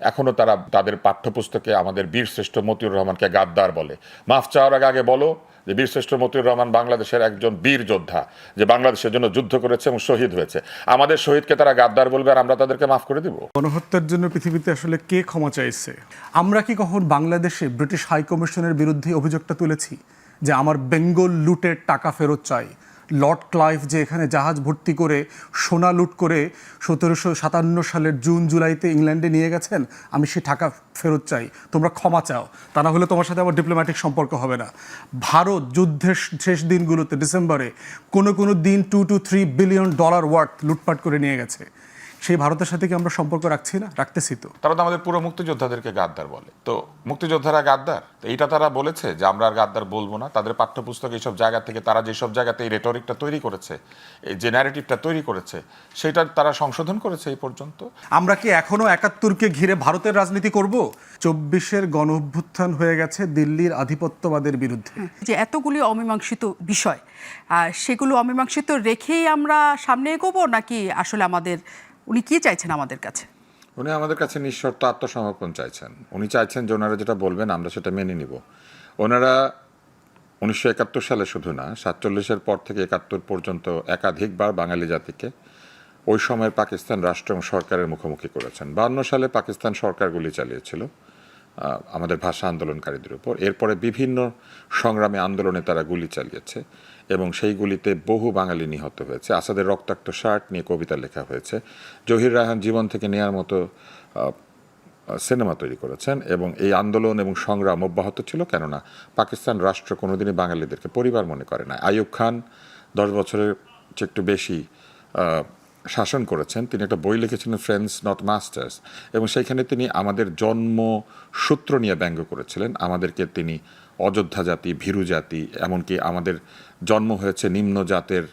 এখনও তারা তাদের পাঠ্যপুস্তকে আমাদের বীরশ্রেষ্ঠ মতিউর রহমানকে গাদ্দার বলে। মাফ চাওয়ার আগে আগে বলো যে বীরশ্রেষ্ঠ মতিউর রহমান বাংলাদেশের একজন বীর যোদ্ধা, যে বাংলাদেশের জন্য যুদ্ধ করেছে এবং শহীদ হয়েছে। আমাদের শহীদকে তারা গাদ্দার বলবে আর আমরা তাদেরকে মাফ করে দিব। গণহত্যার জন্য পৃথিবীতে আসলে কে ক্ষমা চাইছে? আমরা কি কখন বাংলাদেশে ব্রিটিশ হাইকমিশনের বিরুদ্ধে অভিযোগটা তুলেছি যে আমার বেঙ্গল লুটের টাকা ফেরত চাই? লর্ড ক্লাইভ যে এখানে জাহাজ ভর্তি করে সোনা লুট করে সতেরোশো সাতান্ন সালের জুন জুলাইতে ইংল্যান্ডে নিয়ে গেছেন, আমি সে টাকা ফেরত চাই। তোমরা ক্ষমা চাও। তা না হলে তোমার সাথে আমার ডিপ্লোম্যাটিক সম্পর্ক হবে না। ভারত যুদ্ধের শেষ দিনগুলোতে, ডিসেম্বরে কোনো কোনো দিন two two three billion dollar worth লুটপাট করে নিয়ে গেছে। সেই ভারতের সাথে কি আমরা সম্পর্ক রাখছি না? রাখতেছি তো। তারা তো আমাদের পুরো মুক্তিযোদ্ধাদেরকে গাদ্দার বলে। তো মুক্তিযোদ্ধারা গাদ্দার? তো এইটা তারা বলেছে যে আমরা আর গাদ্দার বলব না। তাদের পাঠ্যপুস্তক এইসব জায়গা থেকে তারা যেসব জায়গাতে এই রেটরিকটা তৈরি করেছে এই যে ন্যারেটিভটা তৈরি করেছে সেটা তারা সংশোধন করেছে এই পর্যন্ত। আমরা কি এখনও একাত্তরকে ঘিরে ভারতের রাজনীতি করব? চব্বিশের গণ অভ্যুত্থান হয়ে গেছে দিল্লির আধিপত্যবাদের বিরুদ্ধে। যে এতগুলি অমীমাংসিত বিষয় আর সেগুলো অমীমাংসিত রেখেই আমরা সামনে এগোবো নাকি আসলে আমাদের উনি কি চাইছেন আমাদের কাছে? উনি আমাদের কাছে নিঃশর্ত আত্মসমর্পণ চাইছেন। উনি চাইছেন যে ওনারা যেটা বলবেন, আমরা সেটা মেনে নিব। ওনারা উনিশশো একাত্তর সালে শুধু না, সাতচল্লিশের পর থেকে একাত্তর পর্যন্ত একাধিকবার বাঙালি জাতিকে ওই সময়ের পাকিস্তান রাষ্ট্র এবং সরকারের মুখোমুখি করেছেন। বান্ন সালে পাকিস্তান সরকার গুলি চালিয়েছিল আমাদের ভাষা আন্দোলনকারীদের উপর। এরপরে বিভিন্ন সংগ্রামে আন্দোলনে তারা গুলি চালিয়েছে। এবং সেই গুলিতে বহু বাঙালি নিহত হয়েছে। আসাদের রক্তাক্ত শার্ট নিয়ে কবিতা লেখা হয়েছে। জহির রায়হান জীবন থেকে নেয়ার মতো সিনেমা তৈরি করেছেন এবং এই আন্দোলন এবং সংগ্রাম অব্যাহত ছিল কেননা পাকিস্তান রাষ্ট্র কোনোদিনই বাঙালিদেরকে পরিবার মনে করে না। আইয়ুব খান দশ বছরের চেয়ে একটু বেশি শাসন করেছেন। তিনি একটা বই লিখেছিলেন ফ্রেন্ডস নট মাস্টার্স এবং সেইখানে তিনি আমাদের জন্ম সূত্র নিয়ে ব্যঙ্গ করেছিলেন। আমাদেরকে তিনি অযোধ্যা জাতি, ভীরু জাতি, এমনকি আমাদের জন্ম হয়েছে নিম্ন জাতের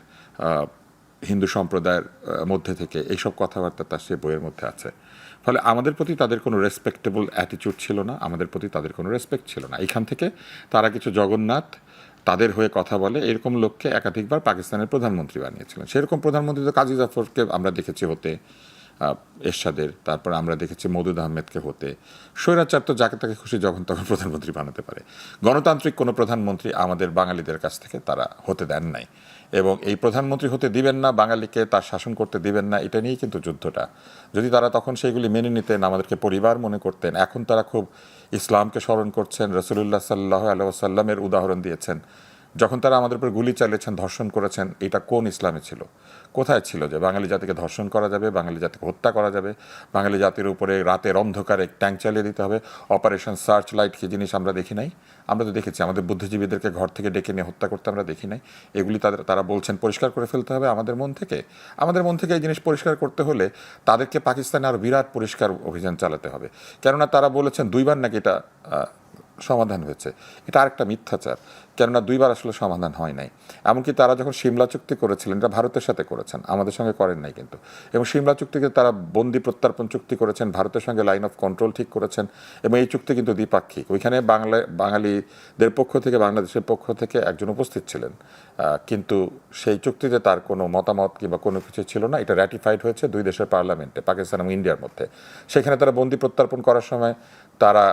হিন্দু সম্প্রদায়ের মধ্যে থেকে। এইসব কথাবার্তা তার সে বইয়ের মধ্যে আছে। ফলে আমাদের প্রতি তাদের কোনো রেসপেক্টেবল অ্যাটিটিউড ছিল না, আমাদের প্রতি তাদের কোনো রেসপেক্ট ছিল না। এখান থেকে তারা কিছু জগন্নাথ, তাদের হয়ে কথা বলে, এরকম লোককে একাধিকবার পাকিস্তানের প্রধানমন্ত্রী বানিয়েছিলেন। সেরকম প্রধানমন্ত্রী তো কাজী জাফরকে আমরা দেখেছি হতে। এরশাদের, তারপর আমরা দেখেছি মদুদ আহমেদকে হতে। স্বৈরাচার তো যাকে তাকে খুশি যখন তখন প্রধানমন্ত্রী বানাতে পারে। গণতান্ত্রিক কোনো প্রধানমন্ত্রী আমাদের বাঙালিদের কাছ থেকে তারা হতে দেন নাই। এবং এই প্রধানমন্ত্রী হতে দিবেন না, বাঙালিকে তার শাসন করতে দিবেন না, এটা নিয়েই কিন্তু যুদ্ধটা। যদি তারা তখন সেইগুলি মেনে নিতেন, আমাদেরকে পরিবার মনে করতেন, এখন তারা খুব ইসলামকে স্মরণ করছেন রসুল্লাহ সাল্লাহ আলহামের উদাহরণ দিয়েছেন। যখন তারা আমাদের উপর গুলি চালিয়েছেন, ধর্ষণ করেছেন, এটা কোন ইসলামে ছিল? কোথায় ছিল যে বাঙালি জাতিকে ধর্ষণ করা যাবে, বাঙালি জাতিকে হত্যা করা যাবে? বাঙালি জাতির উপরে রাতের অন্ধকারে ট্যাঙ্ক চালিয়ে দিতে হবে। অপারেশন সার্চ লাইট কি জিনিস আমরা দেখি নাই? আমরা তো দেখেছি, আমাদের বুদ্ধিজীবীদেরকে ঘর থেকে ডেকে নিয়ে হত্যা করতে আমরা দেখি নাই। এগুলি তাদের, তারা বলছেন পরিষ্কার করে ফেলতে হবে আমাদের মন থেকে। আমাদের মন থেকে এই জিনিস পরিষ্কার করতে হলে তাদেরকে পাকিস্তানে আরও বিরাট পরিষ্কার অভিযান চালাতে হবে। কেননা তারা বলেছেন দুইবার নাকি এটা সমাধান হয়েছে। এটা আরেকটা মিথ্যাচার, কেননা দুইবার আসলে সমাধান হয় নাই। এমনকি তারা যখন সিমলা চুক্তি করেছিলেন, এটা ভারতের সাথে করেছেন, আমাদের সঙ্গে করেন নাই কিন্তু। এবং সিমলা চুক্তিকে তারা বন্দি প্রত্যার্পণ চুক্তি করেছেন, ভারতের সঙ্গে লাইন অফ কন্ট্রোল ঠিক করেছেন, এবং এই চুক্তি কিন্তু দ্বিপাক্ষিক। ওইখানে বাংলা, বাঙালিদের পক্ষ থেকে, বাংলাদেশের পক্ষ থেকে একজন উপস্থিত ছিলেন। কিন্তু সেই চুক্তিতে তার কোনো মতামত কিংবা কোনো কিছু ছিল না, এটা র্যাটিফাইড হয়েছে দুই দেশের পার্লামেন্টে পাকিস্তান এবং ইন্ডিয়ার মধ্যে। সেখানে তারা বন্দি প্রত্যার্পণ করার সময় তারা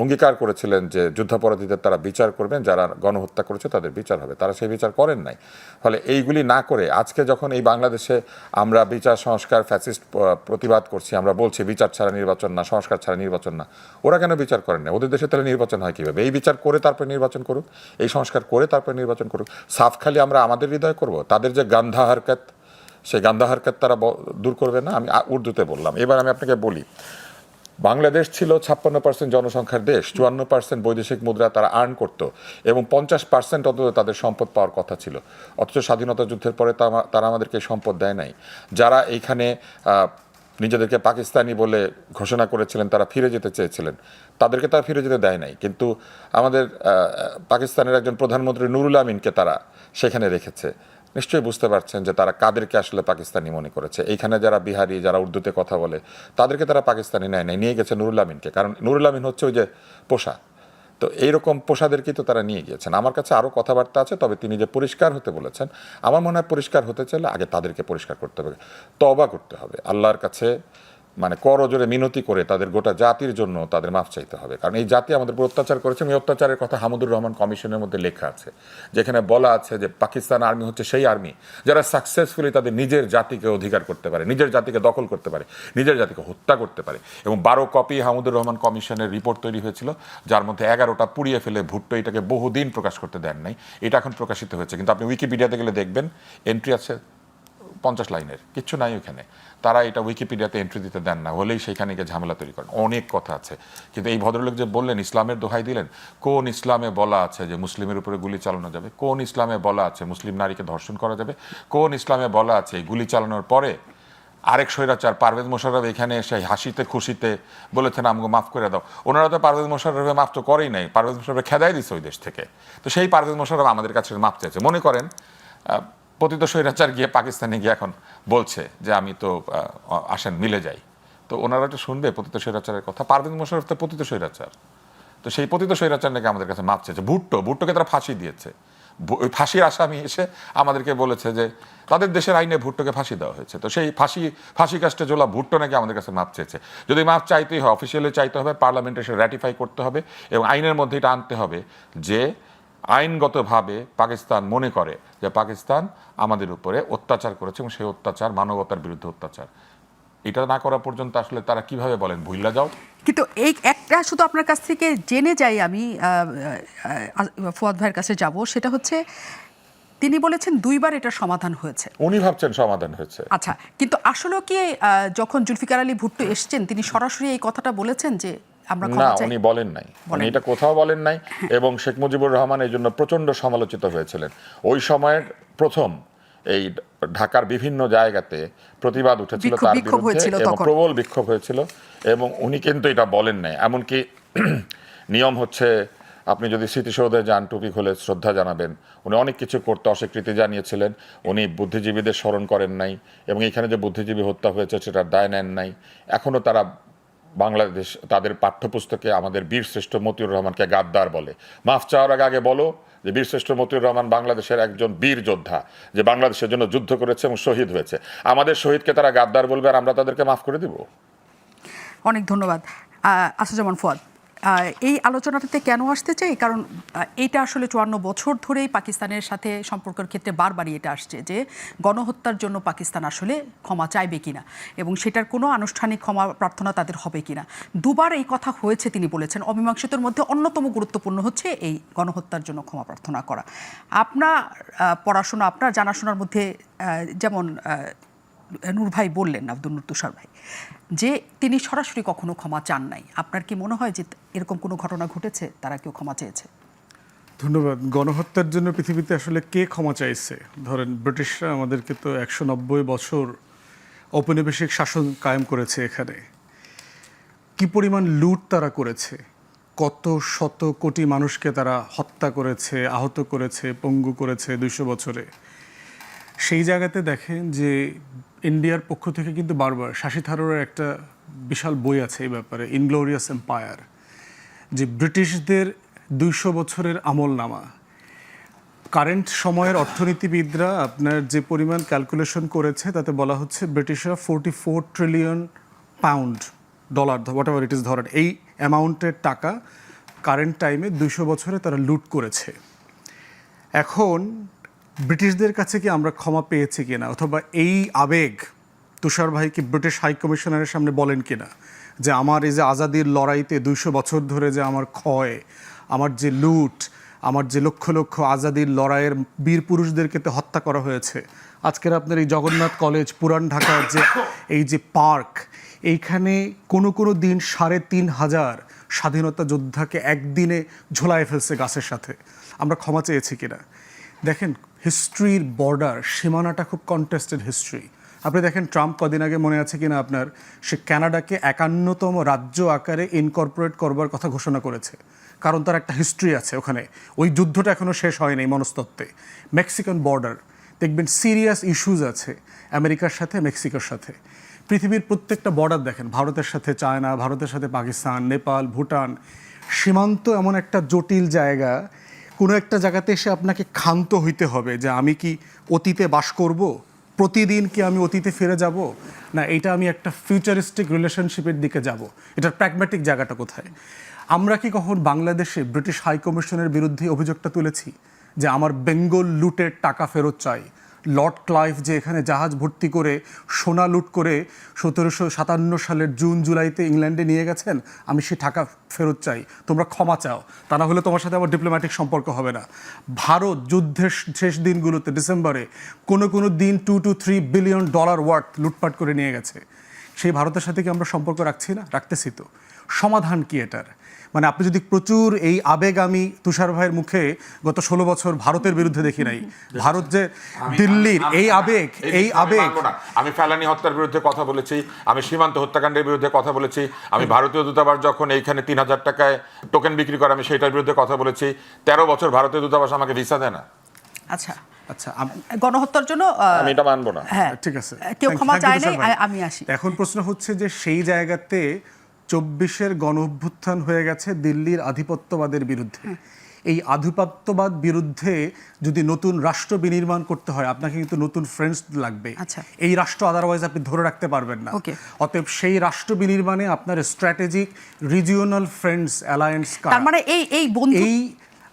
অঙ্গীকার করেছিলেন যে যুদ্ধাপরাধীদের তারা বিচার করবেন, যারা গণহত্যা করেছে তাদের বিচার হবে। তারা সেই বিচার করেন নাই। ফলে এইগুলি না করে আজকে যখন এই বাংলাদেশে আমরা বিচার, সংস্কার, ফ্যাসিস্ট প্রতিবাদ করছি, আমরা বলছি বিচার ছাড়া নির্বাচন না, সংস্কার ছাড়া নির্বাচন না, ওরা কেন বিচার করেন না ওদের দেশে তাহলে নির্বাচন হয় কীভাবে? এই বিচার করে তারপরে নির্বাচন করুক, এই সংস্কার করে তারপরে নির্বাচন করুক। সাফ খালি আমরা আমাদের হৃদয় করব? তাদের যে গান্ধা হারকাত সেই গান্ধা হারকাত তারা দূর করবে না? আমি উর্দুতে বললাম। এবার আমি আপনাকে বলি বাংলাদেশ ছিল ছাপ্পান্ন পার্সেন্ট জনসংখ্যার দেশ, চুয়ান্ন পার্সেন্ট বৈদেশিক মুদ্রা তারা আর্ন করতো এবং পঞ্চাশ পার্সেন্ট অন্তত তাদের সম্পদ পাওয়ার কথা ছিল। অথচ স্বাধীনতা যুদ্ধের পরে তারা আমাদেরকে সম্পদ দেয় নাই। যারা এইখানে নিজেদেরকে পাকিস্তানি বলে ঘোষণা করেছিলেন, তারা ফিরে যেতে চেয়েছিলেন। তাদেরকে তারা ফিরে যেতে দেয় নাই। কিন্তু আমাদের পাকিস্তানের একজন প্রধানমন্ত্রী নুরুল আমিনকে তারা সেখানে রেখেছে। নিশ্চয়ই বুঝতে পারছেন যে তারা কাদেরকে আসলে পাকিস্তানি মনে করেছে। এইখানে যারা বিহারি, যারা উর্দুতে কথা বলে, তাদেরকে তারা পাকিস্তানি নেয় নেয় নিয়ে গেছে নুরুল আমিনকে। কারণ নুরুল আমিন হচ্ছে ওই যে পোষা। তো এইরকম পোষাদেরকেই তো তারা নিয়ে গিয়েছেন। আমার কাছে আরও কথাবার্তা আছে, তবে তিনি যে পরিষ্কার হতে বলেছেন, আমার মনে হয় পরিষ্কার হতে চাইলে আগে তাদেরকে পরিষ্কার করতে হবে তবা করতে হবে। আল্লাহর কাছে মানে করজোরে মিনতি করে তাদের গোটা জাতির জন্য তাদের মাফ চাইতে হবে। কারণ এই জাতি আমাদের উপর অত্যাচার করেছে এই অত্যাচারের কথা হামুদুর রহমান কমিশনের মধ্যে লেখা আছে। যেখানে বলা আছে যে পাকিস্তান আর্মি হচ্ছে সেই আর্মি যারা সাকসেসফুলি তাদের নিজের জাতিকে অধিকার করতে পারে, নিজের জাতিকে দখল করতে পারে, নিজের জাতিকে হত্যা করতে পারে এবং বারো কপি হামুদুর রহমান কমিশনের রিপোর্ট তৈরি হয়েছিল, যার মধ্যে এগারোটা পুড়িয়ে ফেলে ভুট্টো এটাকে বহুদিন প্রকাশ করতে দেন নাই। এটা এখন প্রকাশিত হয়েছে। কিন্তু আপনি উইকিপিডিয়াতে গেলে দেখবেন এন্ট্রি আছে পঞ্চাশ লাইনের, কিচ্ছু নাই ওখানে। তারা এটা উইকিপিডিয়াতে এন্ট্রি দিতে দেন না, হলেই সেখানে গিয়ে ঝামেলা তৈরি করেন। অনেক কথা আছে। কিন্তু এই ভদ্রলোক যে বললেন, ইসলামের দোহাই দিলেন, কোন ইসলামে বলা আছে যে মুসলিমের উপরে গুলি চালানো যাবে? কোন ইসলামে বলা আছে মুসলিম নারীকে ধর্ষণ করা যাবে? কোন ইসলামে বলা আছে এই গুলি চালানোর পরে আরেক স্বৈরাচার পারভেজ মোশাররফ এখানে এসে হাসিতে খুশিতে বলেছেন আমাকে মাফ করে দাও। ওনারা তো পারভেজ মোশাররফে মাফ তো করেই নাই। পারভেজ মোশাররফে খেদাই দিচ্ছে ওই দেশ থেকে। তো সেই পারভেজ মোশাররফ আমাদের কাছে মাফ চাইছে মনে করেন পতিত স্বৈরাচার গিয়ে পাকিস্তানে গিয়ে এখন বলছে যে আমি তো আসেন, মিলে যাই। তো ওনারা তো শুনবে পতিত স্বৈরাচারের কথা। পারভেজ মোশাররফ তো পতিত স্বৈরাচার। তো সেই পতিত স্বৈরাচার নাকি আমাদের কাছে মাপ চেয়েছে ভুট্টো, ভুট্টোকে তারা ফাঁসি দিয়েছে। ওই ফাঁসির আসামি এসে আমাদেরকে বলেছে যে তাদের দেশের আইনে ভুট্টোকে ফাঁসি দেওয়া হয়েছে। তো সেই ফাঁসি ফাঁসি কাস্টে জোলা ভুট্টো নাকি আমাদের কাছে মাপ চেয়েছে যদি মাপ চাইতেই হয়, অফিসিয়ালি চাইতে হবে, পার্লামেন্টে এসে র্যাটিফাই করতে হবে এবং আইনের মধ্যে এটা আনতে হবে যে আইনগতভাবে পাকিস্তান মনে করে যে পাকিস্তান আমাদের উপরে অত্যাচার করেছে এবং সেই অত্যাচার মানবতার বিরুদ্ধে অত্যাচার। এটা না করা পর্যন্ত আসলে তারা কীভাবে বলেন ভুইল্লা যাও? কিন্তু এই একটা শুধু আপনার কাছ থেকে জেনে যাই আমি ফুয়াদ ভাইয়ের কাছে যাব সেটা হচ্ছে তিনি বলেছেন দুইবার এটা সমাধান হয়েছে। উনি ভাবছেন সমাধান হয়েছে। আচ্ছা কিন্তু আসলে কি যখন জুলফিকার আলী ভুট্টো এসছেন তিনি সরাসরি এই কথাটা বলেছেন যে আমরা না উনি বলেন নাই। উনি এটা কোথাও বলেন নাই এবং শেখ মুজিবুর রহমান এই জন্য প্রচণ্ড সমালোচিত হয়েছিলেন। ওই সময়ের প্রথম এই ঢাকার বিভিন্ন জায়গাতে প্রতিবাদ উঠেছিল তার বিরুদ্ধে এবং প্রবল বিক্ষোভ হয়েছিল এবং উনি কিন্তু এটা বলেন নাই। এমনকি নিয়ম হচ্ছে আপনি যদি স্মৃতিসৌধে যান টুপি খুলে শ্রদ্ধা জানাবেন। উনি অনেক কিছু করতে অস্বীকৃতি জানিয়েছিলেন। উনি বুদ্ধিজীবীদের স্মরণ করেন নাই এবং এখানে যে বুদ্ধিজীবী হত্যা হয়েছে সেটার দায় নেন নাই। এখনও তারা বাংলাদেশ তাদের পাঠ্যপুস্তকে আমাদের বীরশ্রেষ্ঠ মতিউর রহমানকে গাদ্দার বলে। মাফ চাওয়ার আগে আগে বলো যে বীরশ্রেষ্ঠ মতিউর রহমান বাংলাদেশের একজন বীর যোদ্ধা, যে বাংলাদেশের জন্য যুদ্ধ করেছে এবং শহীদ হয়েছে। আমাদের শহীদকে তারা গাদ্দার বলবে আর আমরা তাদেরকে মাফ করে দিব। অনেক ধন্যবাদ। আসুজামান ফুয়াদ। এই আলোচনাটাতে কেন আসতে চাই? কারণ এইটা আসলে চুয়ান্ন বছর ধরেই পাকিস্তানের সাথে সম্পর্কের ক্ষেত্রে বারবারই এটা আসছে যে গণহত্যার জন্য পাকিস্তান আসলে ক্ষমা চাইবে কিনা এবং সেটার কোনো আনুষ্ঠানিক ক্ষমা প্রার্থনা তাদের হবে কিনা। দুবার এই কথা হয়েছে তিনি বলেছেন, অমীমাংসিতর মধ্যে অন্যতম গুরুত্বপূর্ণ হচ্ছে এই গণহত্যার জন্য ক্ষমা প্রার্থনা করা। আপনার পড়াশোনা, আপনার জানাশোনার মধ্যে যেমন নূর ভাই বললেন, আব্দুল তুষার ভাই, যে তিনি সরাসরি কখনো ক্ষমা চান নাই। আপনার কি মনে হয় যে এরকম কোনো ঘটনা ঘটেছে? তারা কেউ ক্ষমা চেয়েছে? ধন্যবাদ। গণহত্যার জন্য পৃথিবীতে আসলে কে ক্ষমা চাইছে? ধরেন, ব্রিটিশরা আমাদেরকে তো একশো নব্বই বছর ঔপনিবেশিক শাসন কায়েম করেছে এখানে। কি পরিমাণ লুট তারা করেছে? কত শত কোটি মানুষকে তারা হত্যা করেছে, আহত করেছে, পঙ্গু করেছে দুইশো বছরে। সেই জায়গাতে দেখেন যে ইন্ডিয়ার পক্ষ থেকে কিন্তু বারবার শাশি থারুরের একটা বিশাল বই আছে এই ব্যাপারে ইনগ্লোরিয়াস এম্পায়ার যে ব্রিটিশদের দুইশো বছরের আমল নামা কারেন্ট সময়ের অর্থনীতিবিদরা আপনার যে পরিমাণ ক্যালকুলেশন করেছে, তাতে বলা হচ্ছে ব্রিটিশরা forty four trillion pound dollar whatever it is ধরেন, এই অ্যামাউন্টের টাকা কারেন্ট টাইমে দুইশো বছরে তারা লুট করেছে। এখন ব্রিটিশদের কাছে কি আমরা ক্ষমা পেয়েছি কিনা? অথবা এই আবেগ তুষার ভাই কি ব্রিটিশ হাই কমিশনারের সামনে বলেন কিনা? যে আমার এই যে আজাদির লড়াইতে দুইশো বছর ধরে যে আমার ক্ষয়, আমার যে লুট, আমার যে লক্ষ লক্ষ আজাদির লড়াইয়ের বীর পুরুষদেরকে তো হত্যা করা হয়েছে। আজকের আপনার এই জগন্নাথ কলেজ, পুরান ঢাকার যে এই যে পার্ক, এইখানে কোনো কোনো দিন সাড়ে তিন হাজার স্বাধীনতা যোদ্ধাকে একদিনে ঝোলায় ফেলছে গাছের সাথে। আমরা ক্ষমা চেয়েছি কিনা? দেখেন হিস্ট্রির বর্ডার সীমানাটা খুব কন্টেস্টেড হিস্ট্রি আপনি দেখেন, ট্রাম্প কদিন আগে মনে আছে কিনা আপনার? সে কানাডাকে একান্নতম রাজ্য আকারে ইনকর্পোরেট করবার কথা ঘোষণা করেছে। কারণ তার একটা হিস্ট্রি আছে ওখানে। ওই যুদ্ধটা এখনও শেষ হয়নি মনস্তত্ত্বে। মেক্সিকান বর্ডার দেখবেন সিরিয়াস ইস্যুজ আছে আমেরিকার সাথে মেক্সিকোর সাথে। পৃথিবীর প্রত্যেকটা বর্ডার দেখেন, ভারতের সাথে চায়না, ভারতের সাথে পাকিস্তান, নেপাল, ভুটান। সীমান্ত এমন একটা জটিল জায়গা কোনো একটা জায়গাতে এসে আপনাকে ক্ষান্ত হইতে হবে যে আমি কি অতীতে বাস করব? প্রতিদিন কি আমি অতীতে ফিরে যাব? না, এটা আমি একটা ফিউচারিস্টিক রিলেশনশিপের দিকে যাব। এটার প্র্যাগম্যাটিক জায়গাটা কোথায়? আমরা কি কখন বাংলাদেশে ব্রিটিশ হাইকমিশনের বিরুদ্ধে অভিযোগটা তুলেছি যে আমার বেঙ্গল লুটের টাকা ফেরত চাই? লর্ড ক্লাইভ যে এখানে জাহাজ ভর্তি করে সোনা লুট করে সতেরোশো সাতান্ন সালের জুন জুলাইতে ইংল্যান্ডে নিয়ে গেছেন, আমি সে টাকা ফেরত চাই। তোমরা ক্ষমা চাও। তা না হলে তোমার সাথে আমার ডিপ্লোম্যাটিক সম্পর্ক হবে না। ভারত যুদ্ধের শেষ দিনগুলোতে, ডিসেম্বরে, কোনো কোনো দিন two two three billion dollar worth লুটপাট করে নিয়ে গেছে। সেই ভারতের সাথে কি আমরা সম্পর্ক রাখছি না? রাখতেছি তো। সমাধান কি এটার? মানে আপনি যদি প্রচুর এই আবেগ আমি তুষার ভাইয়ের মুখে গত ষোলো বছর ভারতের বিরুদ্ধে দেখি নাই। ভারত যে দিল্লির এই আবেগ এই আবেগ আমি ফেলানি হত্যার বিরুদ্ধে কথা বলেছি আমি সীমান্ত হত্যাকাণ্ডের বিরুদ্ধে কথা বলেছি আমি ভারতীয় দূতাবাস যখন এইখানে তিন হাজার টাকায় টোকেন বিক্রি করে আমি সেটার বিরুদ্ধে কথা বলেছি। তেরো বছর ভারতীয় দূতাবাস আমাকে ভিসা দেয় না। আচ্ছা। আচ্ছা আম- গণহত্যার জন্য আমি এটা মানবো না। হ্যাঁ। ঠিক আছে। কেউ ক্ষমা চায় নাই ভাই। আমি আসি। এখন প্রশ্ন হচ্ছে যে সেই জায়গাতে চব্বিশের গণ অভ্যুত্থান হয়ে গেছে দিল্লির আধিপত্যবাদের বিরুদ্ধে। এই আধিপত্যবাদ বিরুদ্ধে যদি নতুন রাষ্ট্র বিনির্মাণ করতে হয় আপনাকে কিন্তু নতুন ফ্রেন্ডস লাগবে। আচ্ছা। এই রাষ্ট্র আদারওয়াইজ আপনি ধরে রাখতে পারবেন না। অতএব সেই রাষ্ট্র বিনির্মাণে আপনার স্ট্র্যাটেজিক রিজিওনাল ফ্রেন্ডস অ্যালায়েন্স তার মানে এই এই বন্ধু এই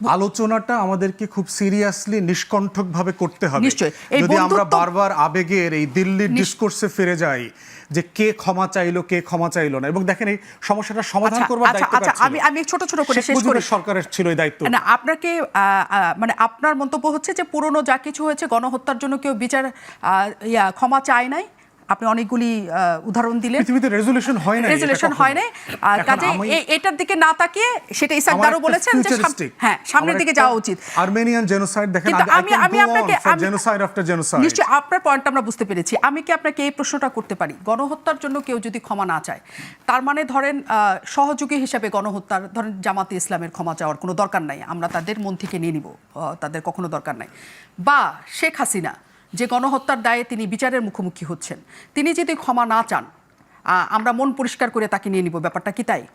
আলোচনাটা আমাদেরকে খুব সিরিয়াসলি নিষ্কণ্ঠকভাবে করতে হবে। যদি আমরা বারবার আবেগের এই দিল্লির ডিসকোর্সে ফিরে যাই যে কে ক্ষমা চাইলো কে ক্ষমা চাইলো না এবং দেখেন এই সমস্যাটা সমাধান আচ্ছা, করবার আচ্ছা, দায়িত্ব আচ্ছা, আমি- আমি ছোট ছোট করে শেষ করি। সরকারের ছিল এই দায়িত্ব। না আপনাকে মানে আপনার মন্তব্য হচ্ছে যে পুরনো যা কিছু হয়েছে গণহত্যার জন্য কেউ বিচার ক্ষমা চায় নাই? আপনি অনেকগুলি উদাহরণ দিলেন। পৃথিবীতে রেজুলেশন হয় না রেজুলেশন হয় নাই। আর কাজে এটার দিকে না তাকিয়ে সেটা ইসাক ইসাকদারও বলেছেন যে হ্যাঁ সামনের দিকে যাওয়া উচিত। আর্মেনিয়ান জেনোসাইড দেখেন আমি আমি আপনাকে আমি- জেনোসাইড আফটার জেনোসাইড নিশ্চয়ই আপনার পয়েন্ট আমরা বুঝতে পেরেছি। আমি কি আপনাকে এই প্রশ্নটা করতে পারি? গণহত্যার জন্য কেউ যদি ক্ষমা না চায় তার মানে ধরেন আহ, সহযোগী হিসাবে গণহত্যার ধরেন জামাতে ইসলামের ক্ষমা চাওয়ার কোনো দরকার নাই। আমরা তাদের মন থেকে নিয়ে নিব। তাদের কখনো দরকার নাই। বা শেখ হাসিনা যে গণহত্যার দায়ে তিনি বিচারের মুখোমুখি হচ্ছেন তিনি যদি ক্ষমা না চান আমরা মন পরিষ্কার করে তাকে নিয়ে নিব ব্যাপারটা কি তাই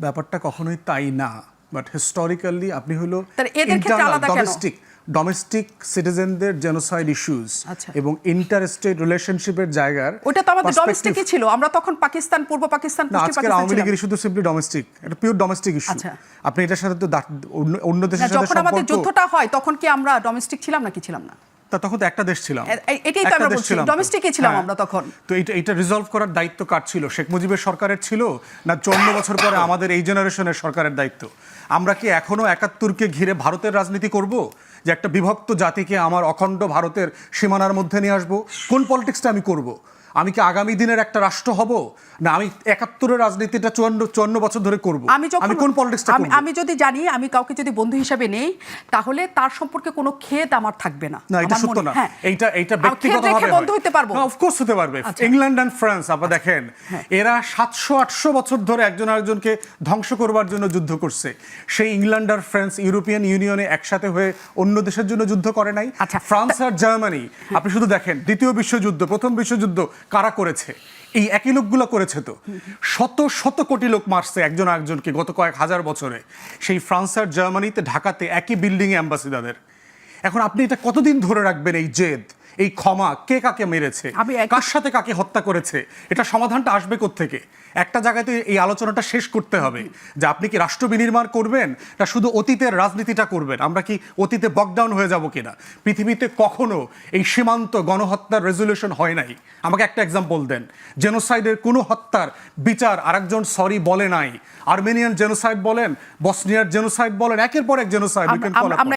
ব্যাপারটা কখনোই তাই না বাট হিস্টোরিক্যালি আপনি হলো? ডোমেস্টিক ডোমেস্টিক সিটিজেনদের জেনোসাইড ইস্যুস। এবং ইন্টার স্টেট রিলেশনশিপের জায়গার ওটা তো আমাদের ডোমেস্টিকই ছিল আমরা তখন পাকিস্তান পূর্ব পাকিস্তান পাকিস্তান আওয়ামী। লীগের শুধু সিম্পলি ডোমেস্টিক এটা পিওর ডোমেস্টিক ইস্যু। আপনি এটার সাথে তো অন্য- অন্য দেশের সাথে যখন আমাদের যুদ্ধটা হয় তখন কি আমরা ডোমেস্টিক ছিলাম নাকি ছিলাম না তা তখন তো একটা দেশ ছিলাম এটাই তো আমরা বলছি, ছিলাম তো। domestic ই ছিলাম হ্যাঁ। আমরা তখন। তো এটা এটা রিজলভ করার দায়িত্ব কার ছিল শেখ মুজিবের সরকারের ছিল না চন্ন বছর পরে আমাদের এই জেনারেশনের সরকারের দায়িত্ব আমরা কি এখনও একাত্তরকে ঘিরে ভারতের রাজনীতি করব যে একটা বিভক্ত জাতিকে আমার অখণ্ড ভারতের সীমানার মধ্যে নিয়ে আসব কোন পলিটিক্সটা আমি করব আমি কি আগামী দিনের একটা রাষ্ট্র হব? না আমি একাত্তরের রাজনীতিটা চুয়ান্ন চুয়ান্ন বছর ধরে করব। আমি আমি কোন পলিটিক্সটা আমি আমি যদি জানি আমি কাউকে যদি বন্ধু হিসাবে নেই তাহলে তার সম্পর্কে কোনো খেদ আমার থাকবে না। না এটা সত্য না। হ্যাঁ। এইটা এইটা ব্যক্তিগতভাবে বন্ধু হতে পারব। অফকোর্স হতে পারবে। আচ্ছা। ইংল্যান্ড এন্ড ফ্রান্স আপনারা দেখেন। এরা সাতশো আটশো বছর ধরে একজন আরেকজনকে ধ্বংস করবার জন্য যুদ্ধ করছে। সেই ইংল্যান্ড আর ফ্রান্স ইউরোপিয়ান ইউনিয়নে একসাথে হয়ে অন্য দেশের জন্য যুদ্ধ করে নাই। আচ্ছা। ফ্রান্স আর জার্মানি আপনি শুধু দেখেন দ্বিতীয় বিশ্বযুদ্ধ প্রথম বিশ্বযুদ্ধ কারা করেছে? এই একই লোকগুলো করেছে তো। শত শত কোটি লোক মারছে একজন আরেকজনকে গত কয়েক হাজার বছরে। সেই ফ্রান্স আর জার্মানিতে, ঢাকাতে একই বিল্ডিংয়ে অ্যাম্বাসিডারের এখন আপনি এটা কতদিন ধরে রাখবেন এই জেদ? এই ক্ষমা কে কাকে মেরেছে? কার সাথে কাকে হত্যা করেছে? এটা সমাধানটা আসবে থেকে একটা জায়গাতে এই আলোচনাটা শেষ করতে হবে। যে আপনি কি রাষ্ট্র বিনির্মাণ করবেন না শুধু অতীতের রাজনীতিটা করবেন? আমরা কি অতীতে বকডাউন হয়ে যাব কিনা? পৃথিবীতে কখনো এই সীমান্ত গণহত্যার রেজলিউশন হয় নাই? আমাকে একটা এক্সাম্পল দেন। জেনোসাইডের কোনো হত্যার বিচার আরেকজন সরি বলে নাই। আর্মেনিয়ান জেনোসাইড বলেন বসনিয়ার জেনোসাইড বলেন একের পর এক জেনোসাইড